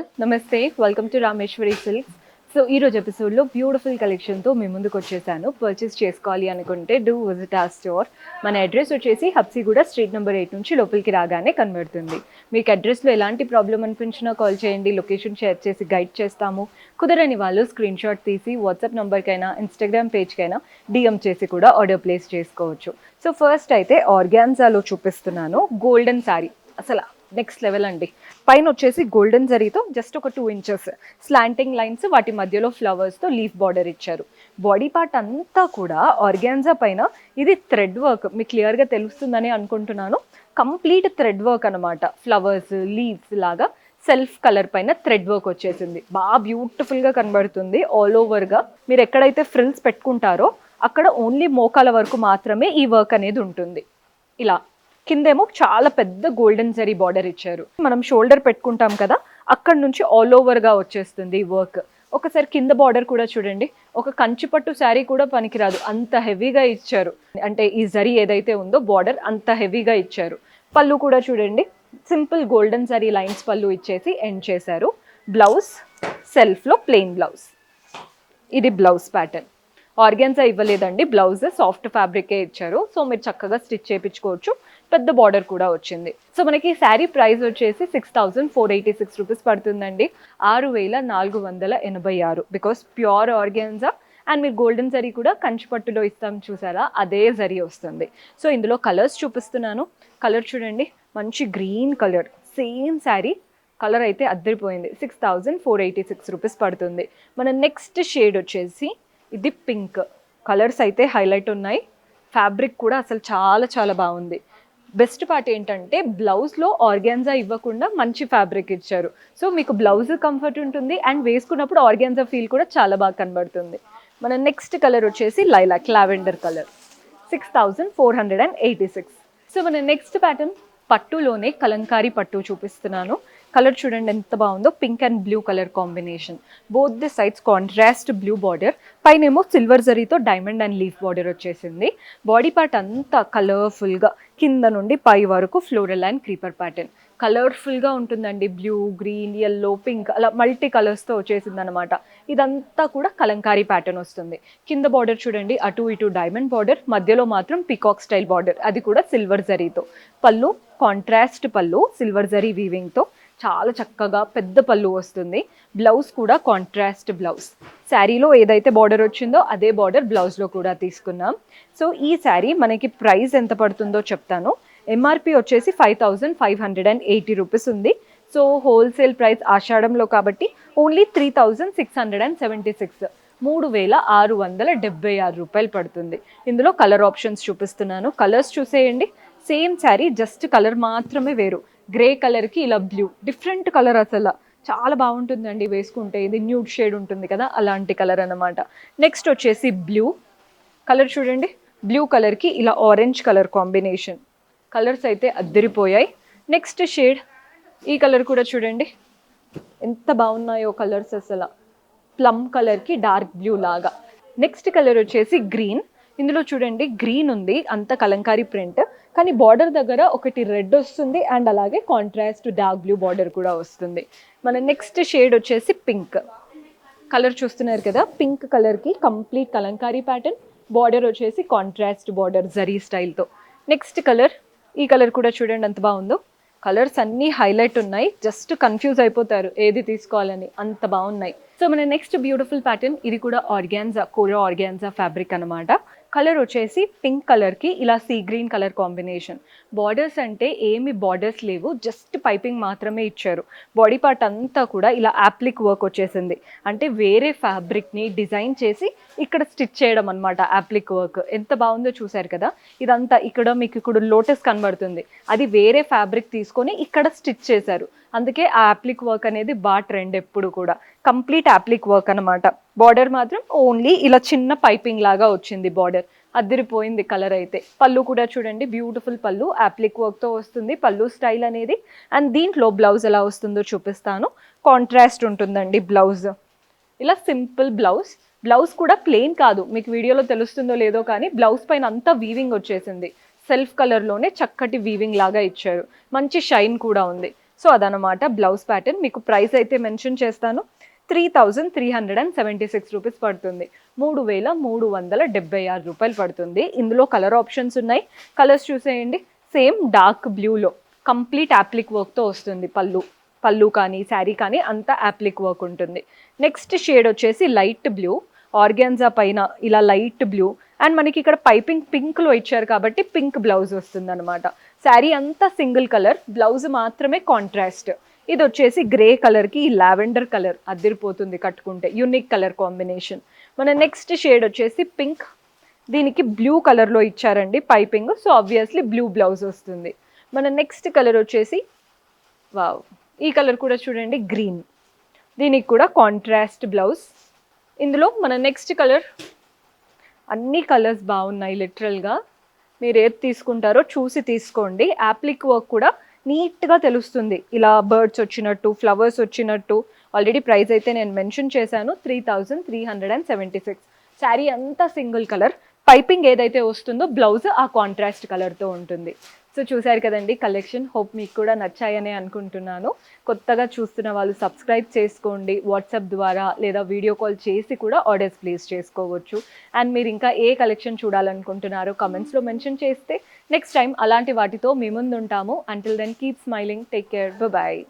All నమస్తే. Welcome to Rameshwari silks so ఈ రోజు ఎపిసోడ్లో బ్యూటిఫుల్ కలెక్షన్తో మీ ముందుకు వచ్చేసాను. పర్చేస్ చేసుకోవాలి అనుకుంటే డూ విజిట్ ఆ స్టోర్ మన అడ్రస్ వచ్చేసి హబ్సిగూడ స్ట్రీట్ నెంబర్ ఎయిట్ నుంచి లోపలికి రాగానే కనబడుతుంది. మీకు అడ్రస్లో ఎలాంటి ప్రాబ్లం అనిపించినా కాల్ చేయండి. లొకేషన్ షేర్ చేసి గైడ్ చేస్తాము. కుదరని వాళ్ళు స్క్రీన్ షాట్ తీసి వాట్సాప్ నెంబర్కైనా ఇన్స్టాగ్రామ్ పేజ్కైనా డిఎం చేసి కూడా ఆర్డర్ ప్లేస్ చేసుకోవచ్చు. సో ఫస్ట్ అయితే ఆర్గాన్జాలో చూపిస్తున్నాను. గోల్డెన్ శారీ అసలు నెక్స్ట్ లెవెల్ అండి. పైన వచ్చేసి గోల్డెన్ జరీతో జస్ట్ ఒక టూ ఇంచెస్ స్లాంటింగ్ లైన్స్ వాటి మధ్యలో ఫ్లవర్స్తో లీఫ్ బార్డర్ ఇచ్చారు. బాడీ పార్ట్ అంతా కూడా ఆర్గాన్జా పైన ఇది థ్రెడ్ వర్క్ మీకు క్లియర్గా తెలుస్తుందని అనుకుంటున్నాను. కంప్లీట్ థ్రెడ్ వర్క్ అనమాట ఫ్లవర్స్ లీవ్స్ లాగా సెల్ఫ్ కలర్ పైన థ్రెడ్ వర్క్ వచ్చేసింది. బాగా బ్యూటిఫుల్గా కనబడుతుంది. ఆల్ ఓవర్గా మీరు ఎక్కడైతే ఫ్రిల్స్ పెట్టుకుంటారో అక్కడ ఓన్లీ మోకాల వరకు మాత్రమే ఈ వర్క్ అనేది ఉంటుంది. ఇలా కిందేమో చాలా పెద్ద గోల్డెన్ జరీ బార్డర్ ఇచ్చారు. మనం షోల్డర్ పెట్టుకుంటాం కదా అక్కడ నుంచి ఆల్ ఓవర్గా వచ్చేస్తుంది ఈ వర్క్ ఒకసారి కింద బార్డర్ కూడా చూడండి ఒక కంచిపట్టు శారీ కూడా పనికిరాదు. అంత హెవీగా ఇచ్చారు. అంటే ఈ జరీ ఏదైతే ఉందో బార్డర్ అంత హెవీగా ఇచ్చారు. పళ్ళు కూడా చూడండి సింపుల్ గోల్డెన్ జరీ లైన్స్ పళ్ళు ఇచ్చేసి ఎండ్ చేశారు. బ్లౌజ్ సెల్ఫ్లో ప్లెయిన్ బ్లౌజ్ ఇది బ్లౌజ్ ప్యాటర్న్ ఆర్గెన్సా ఇవ్వలేదండి. బ్లౌజ్ సాఫ్ట్ ఫ్యాబ్రికే ఇచ్చారు. సో మీరు చక్కగా స్టిచ్ చేయించుకోవచ్చు. పెద్ద బార్డర్ కూడా వచ్చింది. సో మనకి శారీ ప్రైస్ వచ్చేసి six thousand four eighty six rupees పడుతుందండి. ఆరు వేల నాలుగు వందల ఎనభై ఆరు. బికాస్ ప్యూర్ ఆర్గెన్జా అండ్ మీరు గోల్డెన్ జరీ కూడా కంచిపట్టులో ఇస్తాం చూసారా? అదే జరీ వస్తుంది. సో ఇందులో కలర్స్ చూపిస్తున్నాను. కలర్ చూడండి. మంచి green colour. Same sari. Colour అయితే అద్దరిపోయింది. Six thousand four eighty six rupees పడుతుంది. మన నెక్స్ట్ షేడ్ వచ్చేసి ఇది పింక్. కలర్స్ అయితే హైలైట్ ఉన్నాయి. ఫ్యాబ్రిక్ కూడా అసలు చాలా చాలా బాగుంది. బెస్ట్ పార్ట్ ఏంటంటే బ్లౌజ్లో ఆర్గాన్జా ఇవ్వకుండా మంచి ఫ్యాబ్రిక్ ఇచ్చారు. సో మీకు బ్లౌజ్ కంఫర్ట్ ఉంటుంది అండ్ వేసుకున్నప్పుడు ఆర్గాన్జా ఫీల్ కూడా చాలా బాగా కనబడుతుంది. మన నెక్స్ట్ కలర్ వచ్చేసి lilac lavender colour six thousand four hundred and eighty six so మన నెక్స్ట్ ప్యాటర్న్ పట్టులోనే కలంకారీ పట్టు చూపిస్తున్నాను. కలర్ చూడండి ఎంత బాగుందో. Pink and blue colour combination. Both the sides contrast blue border పైన ఏమో సిల్వర్ జరీతో డైమండ్ అండ్ లీఫ్ బార్డర్ వచ్చేసింది. బాడీ పార్ట్ అంతా కలర్ఫుల్గా కింద నుండి పై వరకు ఫ్లోరల్ అండ్ క్రీపర్ ప్యాటర్న్ కలర్ఫుల్గా ఉంటుందండి. బ్లూ గ్రీన్ ఎల్లో పింక్ అలా మల్టీ కలర్స్తో వచ్చేసింది అనమాట ఇదంతా కూడా కలంకారీ ప్యాటర్న్ వస్తుంది. కింద బార్డర్ చూడండి. అటు ఇటు డైమండ్ బార్డర్ మధ్యలో మాత్రం పికాక్ స్టైల్ బార్డర్ అది కూడా సిల్వర్ జరీతో. పళ్ళు కాంట్రాస్ట్ పళ్ళు సిల్వర్ జరీ వీవింగ్తో చాలా చక్కగా పెద్ద పళ్ళు వస్తుంది. బ్లౌజ్ కూడా కాంట్రాస్ట్ బ్లౌజ్ శారీలో ఏదైతే బార్డర్ వచ్చిందో అదే బార్డర్ బ్లౌజ్లో కూడా తీసుకున్నాం. సో ఈ శారీ మనకి ప్రైస్ ఎంత పడుతుందో చెప్తాను. ఎంఆర్పి వచ్చేసి five thousand five hundred and eighty rupees ఉంది. సో హోల్సేల్ ప్రైస్ ఆషాఢంలో కాబట్టి only three thousand six hundred and seventy six మూడు వేల ఆరు వందల డెబ్బై ఆరు రూపాయలు పడుతుంది. ఇందులో కలర్ ఆప్షన్స్ చూపిస్తున్నాను. కలర్స్ చూసేయండి. సేమ్ శారీ జస్ట్ కలర్ మాత్రమే వేరు. గ్రే కలర్కి ఇలా బ్లూ డిఫరెంట్ కలర్ అసలు. చాలా బాగుంటుందండి వేసుకుంటే. ఇది న్యూడ్ షేడ్ ఉంటుంది కదా అలాంటి కలర్ అనమాట నెక్స్ట్ వచ్చేసి బ్లూ. కలర్ చూడండి. బ్లూ కలర్కి ఇలా ఆరెంజ్ కలర్ కాంబినేషన్. కలర్స్ అయితే అద్దరిపోయాయి. Next shade. ఈ కలర్ కూడా చూడండి. ఎంత బాగున్నాయో కలర్స్ అసలు. ప్లమ్ కలర్కి డార్క్ బ్లూ లాగా. నెక్స్ట్ కలర్ వచ్చేసి గ్రీన్. ఇందులో చూడండి గ్రీన్ ఉంది. అంత కలంకారీ ప్రింట్. కానీ బార్డర్ దగ్గర ఒకటి రెడ్ వస్తుంది అండ్ అలాగే కాంట్రాస్ట్ డార్క్ బ్లూ బార్డర్ కూడా వస్తుంది. మన నెక్స్ట్ షేడ్ వచ్చేసి పింక్. కలర్ చూస్తున్నారు కదా పింక్ కలర్కి కంప్లీట్ కలంకారీ ప్యాటర్న్. బార్డర్ వచ్చేసి కాంట్రాస్ట్ బార్డర్ జరీ స్టైల్తో నెక్స్ట్ కలర్ ఈ కలర్ కూడా చూడండి ఎంత బాగుందో. కలర్స్ అన్నీ హైలైట్ ఉన్నాయి. జస్ట్ కన్ఫ్యూజ్ అయిపోతారు ఏది తీసుకోవాలని. అంత బాగున్నాయి. సో మన నెక్స్ట్ బ్యూటిఫుల్ ప్యాటర్న్ ఇది కూడా ఆర్గాన్జా కోరో ఆర్గాన్జా ఫ్యాబ్రిక్ అనమాట కలర్ వచ్చేసి పింక్ కలర్కి ఇలా sea green colour combination. Borders అంటే ఏమి బార్డర్స్ లేవు జస్ట్ పైపింగ్ మాత్రమే ఇచ్చారు. బాడీ పార్ట్ అంతా కూడా ఇలా యాప్లిక్ వర్క్ వచ్చేసింది. అంటే వేరే ఫ్యాబ్రిక్ని డిజైన్ చేసి ఇక్కడ స్టిచ్ చేయడం అనమాట యాప్లిక్ వర్క్. ఎంత బాగుందో చూసారు కదా? ఇదంతా ఇక్కడ మీకు ఇక్కడ లోటస్ కనబడుతుంది. అది వేరే ఫ్యాబ్రిక్ తీసుకొని ఇక్కడ స్టిచ్ చేశారు. అందుకే ఆ యాప్లిక్ వర్క్ అనేది బాగా ట్రెండ్ ఎప్పుడు కూడా. కంప్లీట్ యాప్లిక్ వర్క్ అనమాట బార్డర్ మాత్రం ఓన్లీ ఇలా చిన్న పైపింగ్ లాగా వచ్చింది బార్డర్ అదిరిపోయింది కలర్ అయితే. పళ్ళు కూడా చూడండి బ్యూటిఫుల్ పళ్ళు. యాప్లిక్ వర్క్తో వస్తుంది పళ్ళు స్టైల్ అనేది. అండ్ దీంట్లో బ్లౌజ్ ఎలా వస్తుందో చూపిస్తాను. కాంట్రాస్ట్ ఉంటుందండి బ్లౌజ్ ఇలా సింపుల్ బ్లౌజ్ బ్లౌజ్ కూడా ప్లెయిన్ కాదు. మీకు వీడియోలో తెలుస్తుందో లేదో కానీ బ్లౌజ్ పైన అంతా వీవింగ్ వచ్చేసింది. సెల్ఫ్ కలర్లోనే చక్కటి వీవింగ్ లాగా ఇచ్చారు. మంచి షైన్ కూడా ఉంది. సో అదనమాట బ్లౌజ్ ప్యాటర్న్. మీకు ప్రైస్ అయితే మెన్షన్ చేస్తాను. Three thousand three hundred and seventy six rupees పడుతుంది. మూడు వేల మూడు వందల డెబ్బై ఆరు రూపాయలు పడుతుంది. ఇందులో కలర్ ఆప్షన్స్ ఉన్నాయి. కలర్స్ చూసేయండి. సేమ్ డార్క్ బ్లూలో కంప్లీట్ యాప్లిక్ వర్క్తో వస్తుంది పళ్ళు. పళ్ళు కానీ శారీ కానీ అంతా యాప్లిక్ వర్క్ ఉంటుంది. నెక్స్ట్ షేడ్ వచ్చేసి లైట్ బ్లూ. ఆర్గాన్జా పైన ఇలా లైట్ బ్లూ. అండ్ మనకి ఇక్కడ పైపింగ్ పింక్లో ఇచ్చారు కాబట్టి పింక్ బ్లౌజ్ వస్తుంది అనమాట శారీ అంతా సింగిల్ కలర్ బ్లౌజ్ మాత్రమే కాంట్రాస్ట్ ఇది వచ్చేసి గ్రే కలర్కి లావెండర్ కలర్ అద్దరిపోతుంది కట్టుకుంటే యూనిక్ కలర్ కాంబినేషన్. మన నెక్స్ట్ షేడ్ వచ్చేసి పింక్. దీనికి బ్లూ కలర్లో ఇచ్చారండి piping so obviously blue blouse వస్తుంది. మన నెక్స్ట్ కలర్ వచ్చేసి వావ్ ఈ కలర్ కూడా చూడండి గ్రీన్ దీనికి కూడా కాంట్రాస్ట్ బ్లౌజ్. ఇందులో మన నెక్స్ట్ కలర్ అన్ని కలర్స్ బాగున్నాయి లిటరల్గా మీరు ఏది తీసుకుంటారో చూసి తీసుకోండి. యాప్లిక్ వర్క్ కూడా నీట్గా తెలుస్తుంది. ఇలా బర్డ్స్ వచ్చినట్టు ఫ్లవర్స్ వచ్చినట్టు. ఆల్రెడీ ప్రైస్ అయితే నేను మెన్షన్ చేశాను three thousand three hundred and seventy six sari అంతా సింగిల్ కలర్ పైపింగ్ ఏదైతే వస్తుందో బ్లౌజ్ ఆ కాంట్రాస్ట్ కలర్తో ఉంటుంది. సో చూశారు కదండి కలెక్షన్ హోప్ మీకు కూడా నచ్చాయనే అనుకుంటున్నాను. కొత్తగా చూస్తున్న వాళ్ళు సబ్స్క్రైబ్ చేసుకోండి. వాట్సాప్ ద్వారా లేదా వీడియో కాల్ చేసి కూడా ఆర్డర్స్ ప్లేస్ చేసుకోవచ్చు. అండ్ మీరు ఇంకా ఏ కలెక్షన్ చూడాలనుకుంటున్నారో కమెంట్స్లో మెన్షన్ చేస్తే నెక్స్ట్ టైం అలాంటి వాటితో మీ ముందు ఉంటాము until then keep smiling take care bye